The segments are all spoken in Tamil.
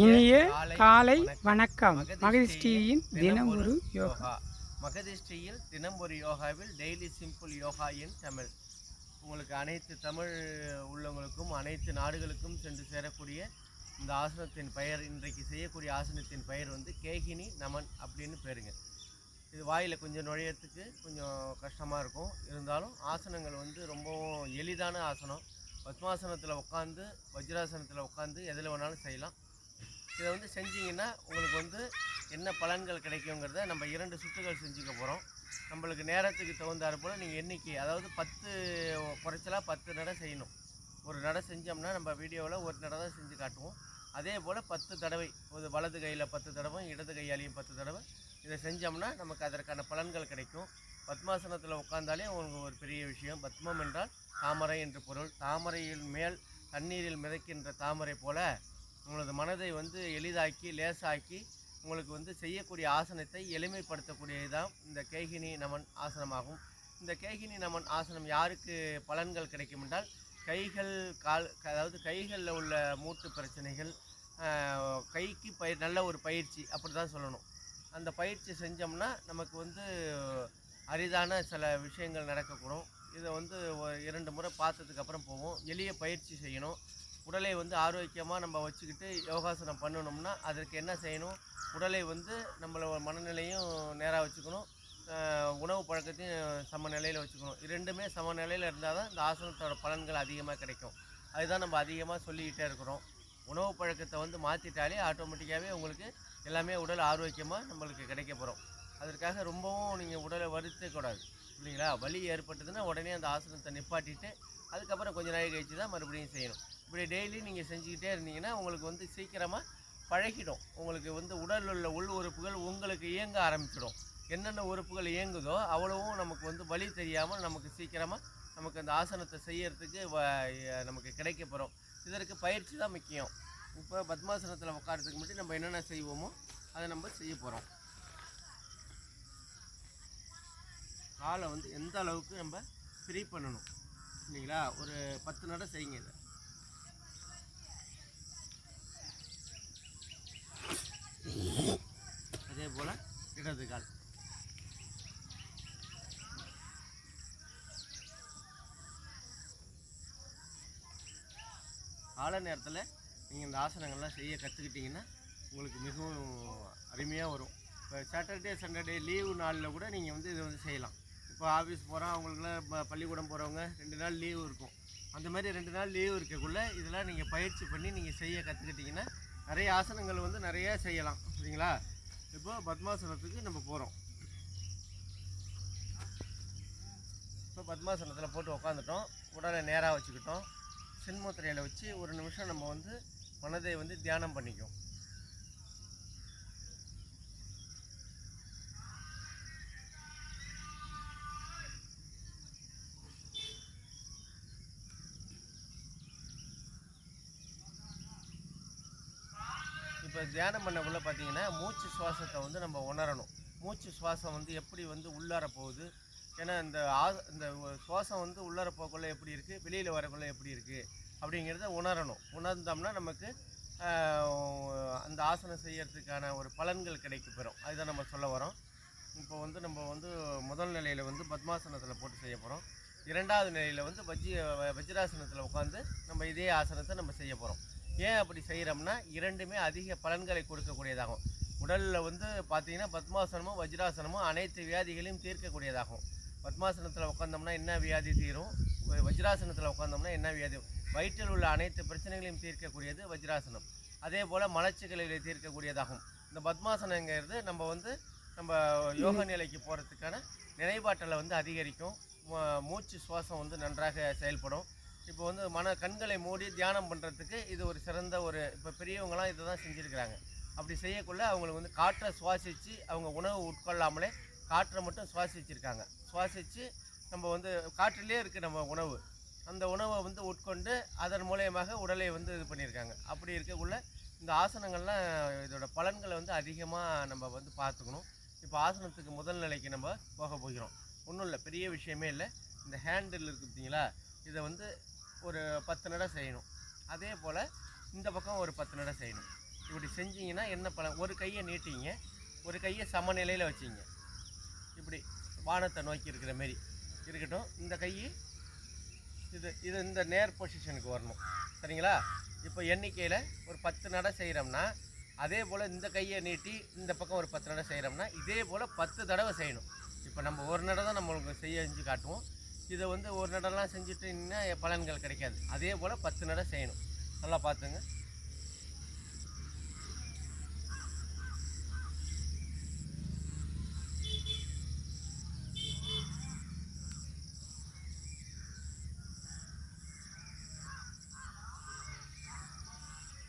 இனிய காலை வணக்கம். மகதிஷ்டியின் தினம் ஒரு யோகா. மகதிஷ்டியில் தினம் ஒரு யோகாவில் daily simple yoga in Tamil. உங்களுக்கு அனைத்து தமிழ் உள்ளவங்களுக்கும் அனைத்து நாடுகளுக்கும் சென்று சேரக்கூடிய இந்த ஆசனத்தின் பெயர் இன்றைக்கு செய்யக்கூடிய ஆசனத்தின் பெயர் வந்து கேகினி நமன் அப்படின்னு பேருங்க. இது வாயில் கொஞ்சம் நுழையிறதுக்கு கொஞ்சம் கஷ்டமாக இருக்கும். இருந்தாலும் ஆசனங்கள் வந்து ரொம்பவும் எளிதான ஆசனம். பத்மாசனத்தில் உட்காந்து வஜ்ராசனத்தில் உட்காந்து எதில் வேணாலும் செய்யலாம். இதை வந்து செஞ்சீங்கன்னா உங்களுக்கு வந்து என்ன பலன்கள் கிடைக்குங்கிறத நம்ம இரண்டு சுற்றுகள் செஞ்சுக்க போகிறோம் நம்மளுக்கு நேரத்துக்கு தகுந்தாற் போல் நீங்கள் எண்ணிக்கை அதாவது பத்து குறைச்சலாக பத்து நடை செய்யணும். ஒரு நடை செஞ்சோம்னா நம்ம வீடியோவில் ஒரு நடை தான் செஞ்சு காட்டுவோம். அதே போல் பத்து தடவை ஒரு வலது கையில் பத்து தடவை இடது கையாலையும் பத்து தடவை இதை செஞ்சோம்னா நமக்கு அதற்கான பலன்கள் கிடைக்கும். பத்மாசனத்தில் உட்காந்தாலே உங்களுக்கு ஒரு பெரிய விஷயம். பத்மம் என்றால் தாமரை என்று பொருள். தாமரையில் மேல் தண்ணீரில் மிதக்கின்ற தாமரை போல உங்களது மனதை வந்து எளிதாக்கி லேசாக்கி உங்களுக்கு வந்து செய்யக்கூடிய ஆசனத்தை எளிமைப்படுத்தக்கூடியதுதான் இந்த கேகினி நமன் ஆசனமாகும். இந்த கேகினி நமன் ஆசனம் யாருக்கு பலன்கள் கிடைக்கும் என்றால் கைகள் கால் அதாவது கைகளில் உள்ள மூட்டு பிரச்சனைகள் கைக்கு பயிர் நல்ல ஒரு பயிற்சி அப்படி தான் சொல்லணும். அந்த பயிற்சி செஞ்சோம்னா நமக்கு வந்து அரிதான சில விஷயங்கள் நடக்கக்கூடும். இதை வந்து இரண்டு முறை பார்த்ததுக்கு அப்புறம் போவோம். எளிய பயிற்சி செய்யணும். உடலை வந்து ஆரோக்கியமாக நம்ம வச்சுக்கிட்டு யோகாசனம் பண்ணணும்னா அதற்கு என்ன செய்யணும்? உடலை வந்து நம்மளோட மனநிலையும் நேராக வச்சுக்கணும். உணவு பழக்கத்தையும் சமநிலையில் வச்சுக்கணும். இரண்டுமே சமநிலையில் இருந்தால் தான் இந்த ஆசனத்தோட பலன்கள் அதிகமாக கிடைக்கும். அதுதான் நம்ம அதிகமாக சொல்லிக்கிட்டே இருக்கிறோம். உணவு பழக்கத்தை வந்து மாற்றிட்டாலே ஆட்டோமேட்டிக்காகவே உங்களுக்கு எல்லாமே உடல் ஆரோக்கியமாக நம்மளுக்கு கிடைக்க போகிறோம் அதற்காக ரொம்பவும் நீங்கள் உடலை வருத்தக்கூடாது. இல்லைங்களா வலி ஏற்பட்டதுன்னா உடனே அந்த ஆசனத்தை நிப்பாட்டிட்டு அதுக்கப்புறம் கொஞ்ச நாள் கழிச்சு தான் மறுபடியும் செய்யணும். இப்படி டெய்லி நீங்கள் செஞ்சுக்கிட்டே இருந்தீங்கன்னா உங்களுக்கு வந்து சீக்கிரமாக பழகிடும். உங்களுக்கு வந்து உடலில் உள்ள உள் உறுப்புகள் உங்களுக்கு இயங்க ஆரம்பிச்சிடும். என்னென்ன உறுப்புகள் இயங்குதோ அவ்வளவும் நமக்கு வந்து வழி தெரியாமல் நமக்கு சீக்கிரமாக நமக்கு அந்த ஆசனத்தை செய்யறதுக்கு வ- நமக்கு கிடைக்க போகிறோம் இதற்கு பயிற்சி தான் முக்கியம். இப்போ பத்மாசனத்தில் உட்காரத்துக்கு மட்டும் நம்ம என்னென்ன செய்வோமோ அதை நம்ம செய்ய போகிறோம் காலை வந்து எந்த அளவுக்கு நம்ம ஃப்ரீ பண்ணணும்? இல்லைங்களா ஒரு பத்து நடை செய்யுங்க இதை. அதே போல் இடது கால். கால நேரத்தில் நீங்கள் இந்த ஆசனங்கள்லாம் செய்ய கற்றுக்கிட்டிங்கன்னா உங்களுக்கு மிகவும் அருமையாக வரும். இப்போ சாட்டர்டே சண்டர்டே லீவு நாளில் கூட நீங்கள் வந்து இதை வந்து செய்யலாம். இப்போ ஆஃபீஸ் போகிறோம் அவங்களுக்குலாம் பள்ளிக்கூடம் போகிறவங்க ரெண்டு நாள் லீவு இருக்கும். அந்த மாதிரி ரெண்டு நாள் லீவு இருக்கக்குள்ளே இதெல்லாம் நீங்கள் பயிற்சி பண்ணி நீங்கள் செய்ய கற்றுக்கிட்டிங்கன்னா நிறைய ஆசனங்கள் வந்து நிறைய செய்யலாம். சரிங்களா இப்போ பத்மாசனத்துக்கு நம்ம போகிறோம் இப்போ பத்மாசனத்தில் போட்டு உட்காந்துட்டோம் உடலை நேராக வச்சுக்கிட்டோம். சின்முத்திரையில் வச்சு ஒரு நிமிஷம் நம்ம வந்து மனதை வந்து தியானம் பண்ணிக்கும். தியானம் பண்ணக்குள்ள பார்த்தீங்கன்னா மூச்சு சுவாசத்தை வந்து நம்ம உணரணும். மூச்சு சுவாசம் வந்து எப்படி வந்து உள்ளார போகுது? ஏன்னா இந்த ஆ இந்த சுவாசம் வந்து உள்ளார போகக்குள்ள எப்படி இருக்குது வெளியில் வரக்குள்ள எப்படி இருக்குது அப்படிங்கிறத உணரணும். உணர்ந்தோம்னா நமக்கு அந்த ஆசனம் செய்யறதுக்கான ஒரு பலன்கள் கிடைக்க பெறும் அதுதான் நம்ம சொல்ல வரோம். இப்போ வந்து நம்ம வந்து முதல் நிலையில் வந்து பத்மாசனத்தில் போட்டு செய்ய போகிறோம் இரண்டாவது நிலையில் வந்து வஜ்ஜி வஜ்ராசனத்தில் உட்காந்து நம்ம இதே ஆசனத்தை நம்ம செய்ய போகிறோம் ஏன் அப்படி செய்கிறோம்னா இரண்டுமே அதிக பலன்களை கொடுக்கக்கூடியதாகும். உடலில் வந்து பார்த்தீங்கன்னா பத்மாசனமும் வஜ்ராசனமும் அனைத்து வியாதிகளையும் தீர்க்கக்கூடியதாகும். பத்மாசனத்தில் உட்காந்தோம்னா என்ன வியாதி தீரும்? வஜ்ராசனத்தில் உட்காந்தோம்னா என்ன வியாதி? வயிற்றில் உள்ள அனைத்து பிரச்சனைகளையும் தீர்க்கக்கூடியது வஜ்ராசனம். அதே போல் மலச்சிக்கல்களை தீர்க்கக்கூடியதாகும். இந்த பத்மாசனங்கிறது நம்ம வந்து நம்ம யோக நிலைக்கு போகிறதுக்கான நினைவாற்றலை வந்து அதிகரிக்கும். மூச்சு சுவாசம் வந்து நன்றாக செயல்படும். இப்போ வந்து மன கண்களை மூடி தியானம் பண்ணுறதுக்கு இது ஒரு சிறந்த ஒரு இப்போ பெரியவங்களாம் இதை தான் செஞ்சுருக்கிறாங்க. அப்படி செய்யக்குள்ள அவங்களுக்கு வந்து காற்றை சுவாசித்து அவங்க உணவு உட்கொள்ளாமலே காற்றை மட்டும் சுவாசிச்சிருக்காங்க. சுவாசித்து நம்ம வந்து காற்றிலே இருக்குது நம்ம உணவு. அந்த உணவை வந்து உட்கொண்டு அதன் மூலயமாக உடலை வந்து இது பண்ணியிருக்காங்க. அப்படி இருக்கக்குள்ள இந்த ஆசனங்கள்லாம் இதோட பலன்களை வந்து அதிகமாக நம்ம வந்து பார்த்துக்கணும். இப்போ ஆசனத்துக்கு முதல் நிலைக்கு நம்ம போக போகிறோம். ஒன்றும் இல்லை பெரிய விஷயமே இல்லை. இந்த ஹேண்டில் இருக்குது பார்த்தீங்களா இதை வந்து ஒரு பத்து நடை செய்யணும். அதே போல் இந்த பக்கம் ஒரு பத்து நடை செய்யணும். இப்படி செஞ்சீங்கன்னா என்ன பழம் ஒரு கையை நீட்டிங்க. ஒரு கையை சமநிலையில் வச்சிங்க. இப்படி வானத்தை நோக்கி இருக்கிற மாரி. இருக்கட்டும் இந்த கை இது இது இந்த நேர் பொசிஷனுக்கு வரணும். சரிங்களா? இப்போ எண்ணிக்கையில் ஒரு பத்து நடை செய்கிறோம்னா அதே போல் இந்த கையை நீட்டி இந்த பக்கம் ஒரு பத்து நடை செய்கிறோம்னா இதே போல் பத்து தடவை செய்யணும். இப்போ நம்ம ஒரு நடை தான் நம்மளுக்கு செய்ய செஞ்சு காட்டுவோம். இதை வந்து ஒரு நடலாம் செஞ்சுட்டுன்னா பலன்கள் கிடைக்காது. அதே போல் பத்து நடை செய்யணும். நல்லா பார்த்துங்க.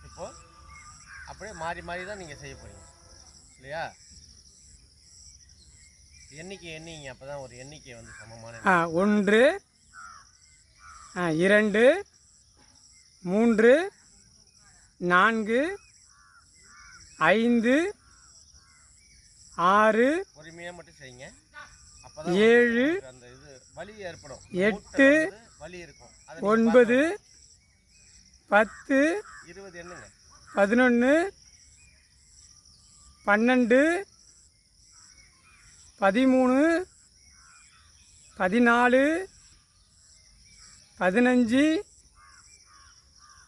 இப்போ அப்படியே மாறி மாறி தான் நீங்கள் செய்ய போகிறீங்க இல்லையா? எண்ணிக்கை எண்ணிங்க அப்போ தான் ஒரு எண்ணிக்கை வந்து சமமான ஆ ஒன்று ஆ இரண்டு மூன்று நான்கு ஐந்து ஆறு பொறுமையாக மட்டும் செய்யுங்க. அப்போ ஏழு அந்த இது வலி ஏற்படும். எட்டு, வலி இருக்கும். ஒன்பது பத்து. இருபது எண்ணுங்க. பதினொன்று பன்னெண்டு பதிமூணு பதினாலு பதினஞ்சு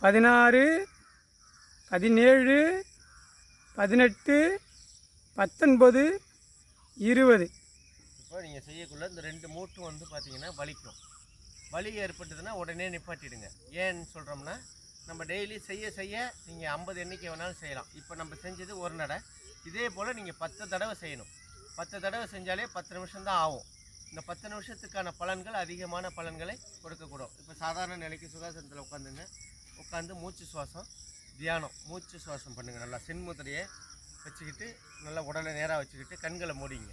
பதினாறு பதினேழு பதினெட்டு பத்தொன்பது இருபது. இப்போ நீங்கள் செய்யக்குள்ள இந்த ரெண்டு மூட்டும் வந்து பார்த்தீங்கன்னா வலிக்கும். வலி ஏற்பட்டதுன்னா உடனே நிப்பாட்டிடுங்க. ஏன்னு சொல்கிறோம்னா நம்ம டெய்லி செய்ய செய்ய நீங்கள் ஐம்பது எண்ணிக்கை வேணாலும் செய்யலாம். இப்போ நம்ம செஞ்சது ஒரு நடை. இதே போல் நீங்கள் பத்து தடவை செய்யணும். பத்து தடவை செஞ்சாலே பத்து நிமிஷம் தான் ஆகும். இந்த பத்து நிமிஷத்துக்கான பலன்கள் அதிகமான பலன்களை கொடுக்கக்கூடும். இப்போ சாதாரண நிலைக்கு சுகாசனத்தில் உட்காந்துங்க. உட்காந்து மூச்சு சுவாசம் தியானம். மூச்சு சுவாசம் பண்ணுங்கள் நல்லா சென்முதிரையை வச்சுக்கிட்டு நல்லா உடலை நேராக வச்சுக்கிட்டு கண்களை மூடிங்க.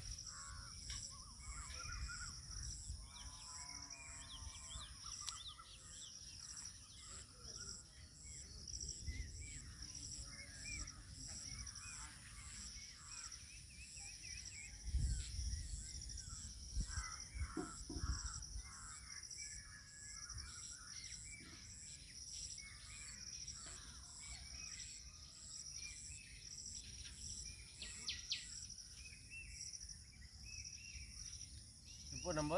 இப்போ நம்ம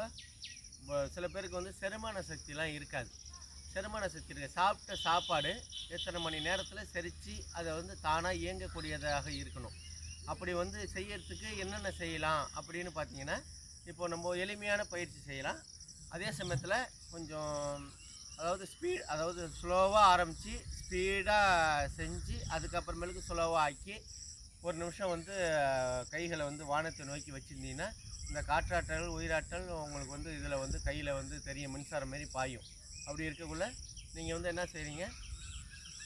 சில பேருக்கு வந்து செரிமான சக்திலாம் இருக்காது. செரிமான சக்தி இருக்கு. சாப்பிட்ட சாப்பாடு எத்தனை மணி நேரத்தில் செரித்து அதை வந்து தானாக இயங்கக்கூடியதாக இருக்கணும். அப்படி வந்து செய்யறதுக்கு என்னென்ன செய்யலாம் அப்படின்னு பார்த்தீங்கன்னா இப்போ நம்ம எளிமையான பயிற்சி செய்யலாம். அதே சமயத்தில் கொஞ்சம் அதாவது ஸ்பீட் அதாவது ஸ்லோவாக ஆரம்பித்து ஸ்பீடாக செஞ்சு அதுக்கப்புறமேலுக்கு ஸ்லோவாக ஆக்கி ஒரு நிமிஷம் வந்து கைகளை வந்து வானத்தை நோக்கி வச்சுருந்தீங்கன்னா இந்த காற்றாற்றல் உயிராற்றல் உங்களுக்கு வந்து இதில் வந்து கையில் வந்து தெரியும் மின்சாரம் மாரி பாயும். அப்படி இருக்கக்குள்ள நீங்கள் வந்து என்ன செய்கிறீங்க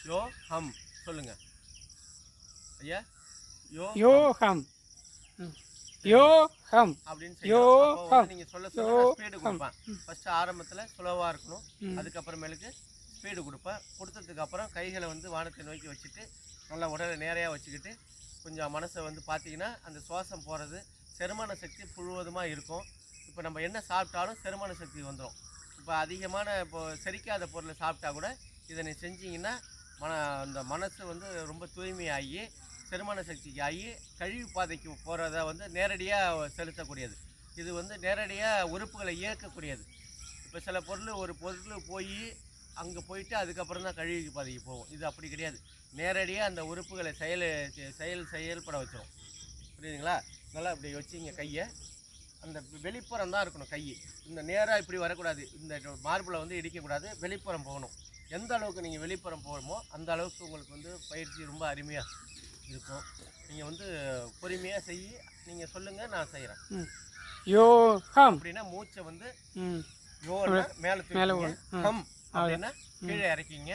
யோ ஹம் சொல்லுங்கள் ஐயா யோ ஹம் யோகம். ம். யோகம். அப்படின்னு யோ ஹம். நீங்கள் சொல்ல சொல்ல யோ ஸ்பீடு ஹம். கொடுப்பேன். ஃபஸ்ட்டு ஆரம்பத்தில் ஸ்லோவாக இருக்கணும். அதுக்கப்புறமேலுக்கு ஸ்பீடு கொடுப்பேன். கொடுத்ததுக்கு அப்புறம் கைகளை வந்து வானத்தை நோக்கி வச்சுட்டு நல்லா உடலை நேரையாக வச்சுக்கிட்டு கொஞ்சம் மனசை வந்து பார்த்தீங்கன்னா அந்த சுவாசம் போகிறது செரிமான சக்தி முழுவதுமாக இருக்கும். இப்போ நம்ம என்ன சாப்பிட்டாலும் செரிமான சக்தி வந்துடும் இப்போ அதிகமான இப்போ செரிக்காத பொருளை சாப்பிட்டா கூட இதை நீ செஞ்சீங்கன்னா மன அந்த மனசு வந்து ரொம்ப தூய்மையாகி செரிமான சக்திக்கு ஆகி கழிவு பாதைக்கு போகிறத வந்து நேரடியாக செலுத்தக்கூடியது. இது வந்து நேரடியாக உறுப்புகளை இயக்கக்கூடியது. இப்போ சில பொருள் ஒரு பொருள் போய் அங்கே போயிட்டு அதுக்கப்புறம் தான் கழிவு பாதைக்கு போகும். இது அப்படி கிடையாது. நேரடியாக அந்த உறுப்புகளை செயல் செயல் செயல்பட வச்சிரும். புரியுதுங்களா? நல்லா இப்படி வச்சிங்க கையை. அந்த வெளிப்புறம் தான் இருக்கணும் கை. இந்த நேராக இப்படி வரக்கூடாது. இந்த மார்பிளை வந்து இடிக்கக்கூடாது. வெளிப்புறம் போகணும். எந்த அளவுக்கு நீங்கள் வெளிப்புறம் போகணுமோ அந்த அளவுக்கு உங்களுக்கு வந்து பயிற்சி ரொம்ப அருமையாக இருக்கும். நீங்கள் வந்து பொறுமையாக செய் நீங்கள் சொல்லுங்கள் நான் செய்கிறேன் ம். யோகம் அப்படின்னா மூச்சை வந்து யோன்னா மேலே மேலே தூக்கிங்க. போகணும். ம். கம் அப்படின்னா கீழே இறக்கிங்க.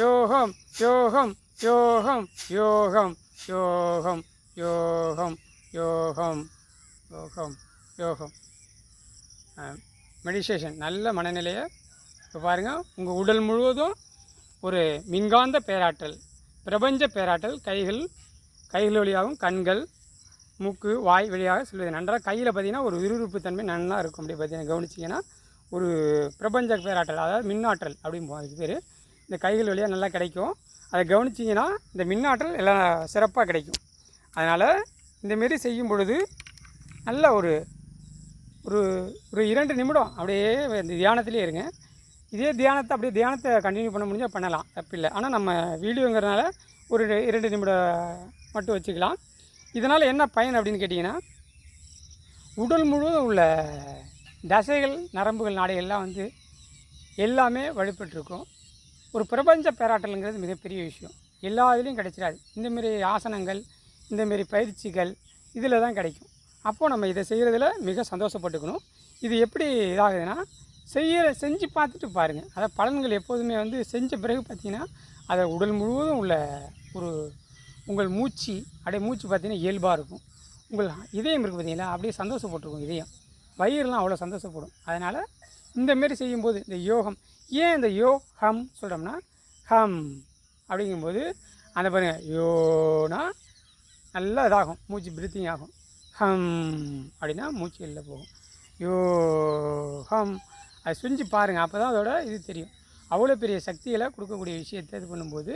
யோகம் யோகம் யோகம் யோகம் யோகம் யோகம் யோகம் யோகம் யோகம். மெடிடேஷன் நல்ல மனநிலையை இப்போ பாருங்கள் உங்கள் உடல் முழுவதும் ஒரு மின்காந்த பேராற்றல் பிரபஞ்ச பேராற்றல் கைகள் கைகள் வழியாகவும் கண்கள் மூக்கு வாய் வழியாக செல்வது நன்றாக கையில் பார்த்தீங்கன்னா ஒரு விறுவிறுப்பு தன்மை நல்லா இருக்கும். அப்படி பார்த்தீங்கன்னா கவனிச்சிங்கன்னா ஒரு பிரபஞ்ச பேராற்றல் அதாவது மின்னாற்றல் அப்படிம்போம் அதுக்கு பேர் இந்த கைகள் வழியாக நல்லா கிடைக்கும். அதை கவனிச்சிங்கன்னா இந்த மின்னாற்றல் எல்லாம் சிறப்பாக கிடைக்கும். அதனால் இந்தமாரி செய்யும் பொழுது நல்ல ஒரு ஒரு ஒரு இரண்டு நிமிடம் அப்படியே இந்த தியானத்திலே இருங்க. இதே தியானத்தை அப்படியே தியானத்தை கண்டினியூ பண்ண முடிஞ்சால் பண்ணலாம். தப்பில்லை. ஆனால் நம்ம வீடியோங்கிறதுனால ஒரு இரண்டு நிமிடம் மட்டும் வச்சுக்கலாம். இதனால் என்ன பயன் அப்படின்னு கேட்டிங்கன்னா உடல் முழுவதும் உள்ள தசைகள் நரம்புகள் நாடைகள்லாம் வந்து எல்லாமே வலுப்பெற்றிருக்கும். ஒரு பிரபஞ்ச பேராட்டலுங்கிறது மிகப்பெரிய விஷயம். எல்லா இதுலேயும் கிடைச்சிடாது. இந்தமாரி ஆசனங்கள் இந்தமாரி பயிற்சிகள் இதில் தான் கிடைக்கும். அப்போது நம்ம இதை செய்கிறதுல மிக சந்தோஷப்பட்டுக்கணும். இது எப்படி இதாகுதுன்னா செய்ய செஞ்சு பார்த்துட்டு பாருங்கள் அதாவது பலன்கள் எப்போதுமே வந்து செஞ்ச பிறகு பார்த்தீங்கன்னா அதை உடல் முழுவதும் உள்ள ஒரு உங்கள் மூச்சு அப்படியே மூச்சு பார்த்தீங்கன்னா இயல்பாக இருக்கும். உங்கள் இதயம் இருக்குது பார்த்தீங்களா அப்படியே சந்தோஷப்பட்டிருக்கும் இதயம். வயிறுலாம் அவ்வளோ சந்தோஷப்படும். அதனால் இந்தமாரி செய்யும்போது இந்த யோகம் ஏன் இந்த யோ ஹம் சொல்கிறோம்னா ஹம் அப்படிங்கும்போது அந்த பாருங்கள் யோனா நல்லா இதாகும் மூச்சு பிரீத்திங் ஆகும். ஹம் அப்படின்னா மூச்சு வெளில போகும். யோ ஹம் அது செஞ்சு பாருங்கள் அப்போ தான் அதோட இது தெரியும். அவ்வளோ பெரிய சக்திகளை கொடுக்கக்கூடிய விஷயத்தை இது பண்ணும்போது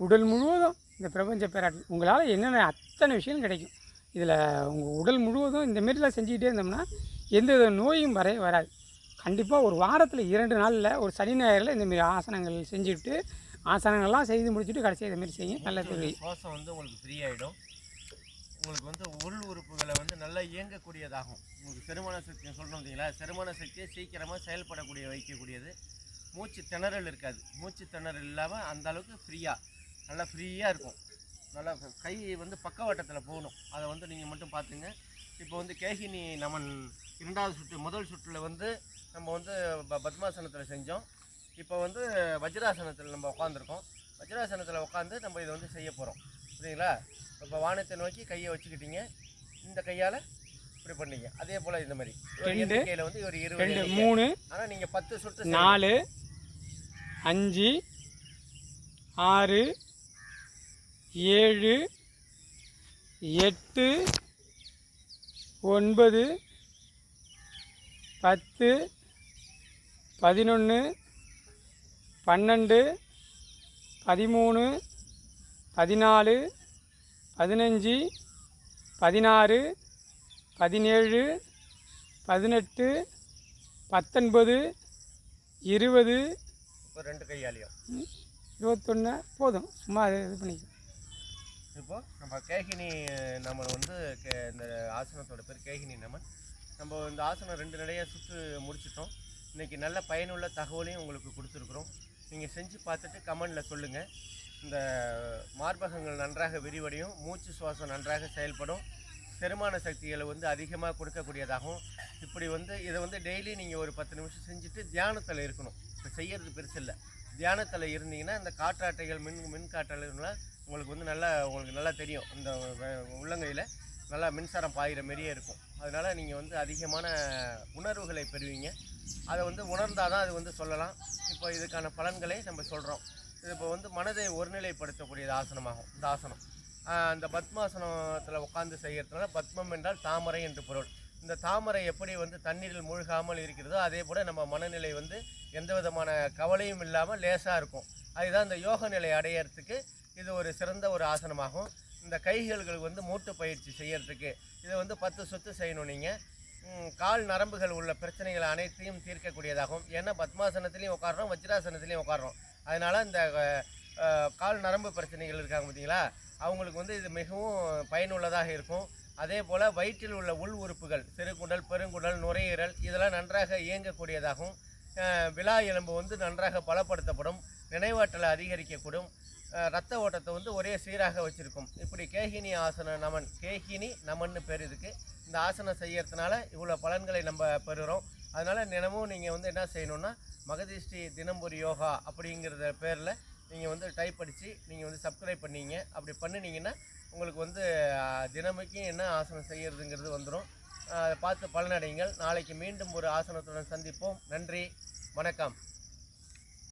உடல் முழுவதும் இந்த பிரபஞ்ச பேராற்றல் உங்களால் என்னென்ன அத்தனை விஷயம் கிடைக்கும். இதில் உங்கள் உடல் முழுவதும் இந்த மாரிலாம் செஞ்சுக்கிட்டே இருந்தோம்னா எந்த வித நோயும் வர வராது. கண்டிப்பாக ஒரு வாரத்தில் இரண்டு நாளில் ஒரு சனி ஞாயிறில் இந்தமாரி ஆசனங்கள் செஞ்சுட்டு ஆசனங்கள்லாம் செய்து முடிச்சுட்டு கடைசி இதுமாரி செய்யும் நல்ல தெரியும் சுவாசம் வந்து உங்களுக்கு ஃப்ரீ ஆகிடும் உங்களுக்கு வந்து உள் உறுப்புகளை வந்து நல்லா இயங்கக்கூடியதாகும். உங்களுக்கு செரிமான சக்தி சொல்கிறோம் பார்த்தீங்களா செரிமான சக்தியை சீக்கிரமாக செயல்படக்கூடிய வைக்கக்கூடியது. மூச்சு திணறல் இருக்காது. மூச்சு திணறல் இல்லாமல் அந்த அளவுக்கு ஃப்ரீயாக நல்லா ஃப்ரீயாக இருக்கும். நல்லா கை வந்து பக்கவாட்டத்தில் போகணும். அதை வந்து நீங்கள் மட்டும் பார்த்துங்க இப்போ வந்து கேகினி நமன் இரண்டாவது சுற்று முதல் சுற்றில் வந்து நம்ம வந்து பத்மாசனத்தில் செஞ்சோம். இப்போ வந்து வஜ்ராசனத்தில் நம்ம உட்காந்துருக்கோம் வஜ்ராசனத்தில் உட்காந்து நம்ம இதை வந்து செய்ய போகிறோம் புரியுங்களா இப்போ வானத்தை நோக்கி கையை வச்சுக்கிட்டீங்க. இந்த கையால் இப்படி பண்ணீங்க. அதே போல் இந்த மாதிரி. எண்ணிக்கையில் வந்து ஒரு இருபது. மூணு ஆனால் நீங்கள் பத்து சுற்று. நாலு அஞ்சு ஆறு ஏழு எட்டு ஒன்பது பத்து பதினொன்று பன்னெண்டு பதிமூணு பதினாலு பதினஞ்சு பதினாறு பதினேழு பதினெட்டு பத்தொன்பது இருபது. ரெண்டு கையாலையும் இருபத்தொன்று போதும். சும்மா அது இது பண்ணிக்க. இப்போ நம்ம கேகினி நம்ம வந்து கே- இந்த ஆசனத்தோட பேர் கேகினி நமன் நம்ம இந்த ஆசனம் ரெண்டு நடையாக சுற்று முடிச்சிட்டோம். இன்றைக்கி நல்ல பயனுள்ள தகவலையும் உங்களுக்கு கொடுத்துருக்குறோம். நீங்கள் செஞ்சு பார்த்துட்டு கமெண்டில் சொல்லுங்கள் இந்த மார்பகங்கள் நன்றாக விரிவடையும் மூச்சு சுவாசம் நன்றாக செயல்படும் செரிமான சக்திகளை வந்து அதிகமாக கொடுக்கக்கூடியதாகும். இப்படி வந்து இதை வந்து டெய்லி நீங்கள் ஒரு பத்து நிமிஷம் செஞ்சுட்டு தியானத்தில் இருக்கணும். இப்போ செய்கிறது பெருசு இல்லை. தியானத்தில் இருந்தீங்கன்னா இந்த காற்றாட்டைகள் மின் மின் காற்றாலைகள்லாம் உங்களுக்கு வந்து நல்லா உங்களுக்கு நல்லா தெரியும். இந்த உள்ளங்கையில். நல்லா மின்சாரம் பாயிற மாரியே இருக்கும். அதனால் நீங்கள் வந்து அதிகமான உணர்வுகளை பெறுவீங்க. அதை வந்து உணர்ந்தால் தான் அது வந்து சொல்லலாம். இப்போ இதுக்கான பலன்களை நம்ம சொல்கிறோம் இது இப்போ வந்து மனதை ஒருநிலைப்படுத்தக்கூடியது ஆசனமாகும். இந்த ஆசனம். அந்த பத்மாசனத்தில் உட்காந்து செய்கிறதுனால பத்மம் என்றால் தாமரை என்று பொருள். இந்த தாமரை எப்படி வந்து தண்ணீரில் மூழ்காமல் இருக்கிறதோ அதே போல் நம்ம மனநிலை வந்து எந்த விதமான கவலையும் இல்லாமல் லேசாக இருக்கும். அதுதான் இந்த யோக நிலை அடையறதுக்கு இது ஒரு சிறந்த ஒரு ஆசனமாகும். இந்த கைகளுக்கு வந்து மூட்டு பயிற்சி செய்கிறதுக்கு இதை வந்து பத்து சொத்து செய்யணும் நீங்கள் கால் நரம்புகள் உள்ள பிரச்சனைகள் அனைத்தையும் தீர்க்கக்கூடியதாகும். ஏன்னா பத்மாசனத்துலேயும் உட்காடுறோம் வஜ்ராசனத்துலேயும் உட்காடுறோம் அதனால் இந்த கால் நரம்பு பிரச்சனைகள் இருக்காங்க பார்த்தீங்களா அவங்களுக்கு வந்து இது மிகவும் பயனுள்ளதாக இருக்கும். அதே போல் வயிற்றில் உள்ள உள் உறுப்புகள் சிறுகுடல் பெருங்குடல் நுரையீரல் இதெல்லாம் நன்றாக இயங்கக்கூடியதாகும். விழா எலும்பு வந்து நன்றாக பலப்படுத்தப்படும். நினைவாற்றலை அதிகரிக்கக்கூடும். ரத்த ஓட்டத்தை வந்து ஒரே சீராக வச்சுருக்கும். இப்படி கேகினி ஆசன நமன் கேகினி நமன்னு பேர் இதுக்கு இந்த ஆசனம் செய்யறதுனால இவ்வளோ பலன்களை நம்ம பெறுகிறோம் அதனால் தினமும் நீங்கள் வந்து என்ன செய்யணும்னா மகதிஷ்டி தினம்புரி யோகா அப்படிங்கிறத பேரில் நீங்கள் வந்து டைப் அடித்து நீங்கள் வந்து சப்ஸ்கிரைப் பண்ணீங்க. அப்படி பண்ணினீங்கன்னா உங்களுக்கு வந்து ஆஹ், தினமுக்கும் என்ன ஆசனம் செய்கிறதுங்கிறது வந்துடும் அதை பார்த்து பலனடைங்கள் நாளைக்கு மீண்டும் ஒரு ஆசனத்துடன் சந்திப்போம். நன்றி. வணக்கம்.